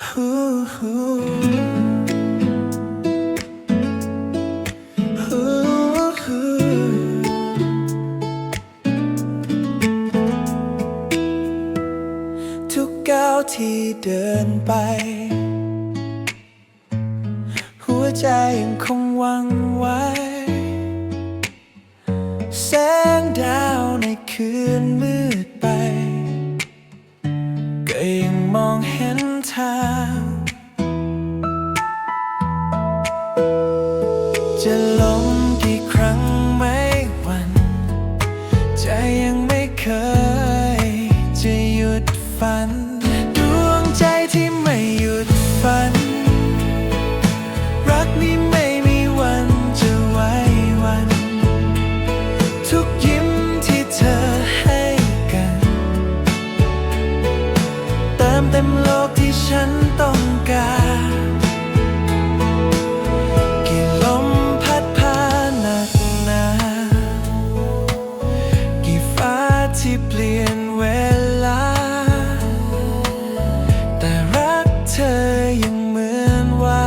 ทุกก้าวที่เดินไป หัวใจยังคงหวังไว้ แสงดาวในคืนมืดางจะล้มกี่ครั้งไม่หวันใจยังไม่เคย จะหยุดฝัน ต็มโลกที่ฉันต้องการกี่ลมพัดพาหนักหนากี่ฟ้าที่เปลี่ยนเวลา แต่รักเธอยังเหมือนว่า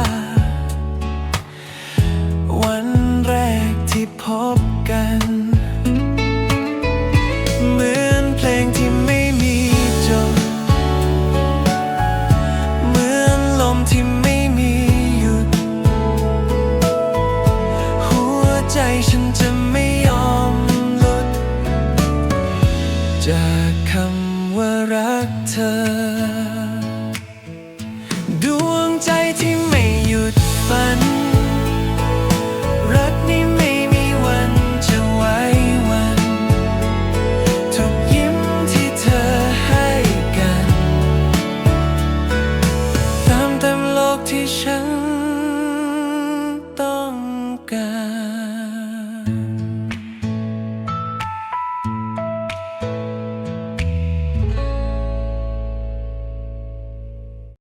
วันแรกที่พบ ที่ไม่มีหยุด หัวใจฉันจะไม่ยอมหลุดจากคำว่ารักเธอ ดวงใจที่ไม่หยุดฝัน 가.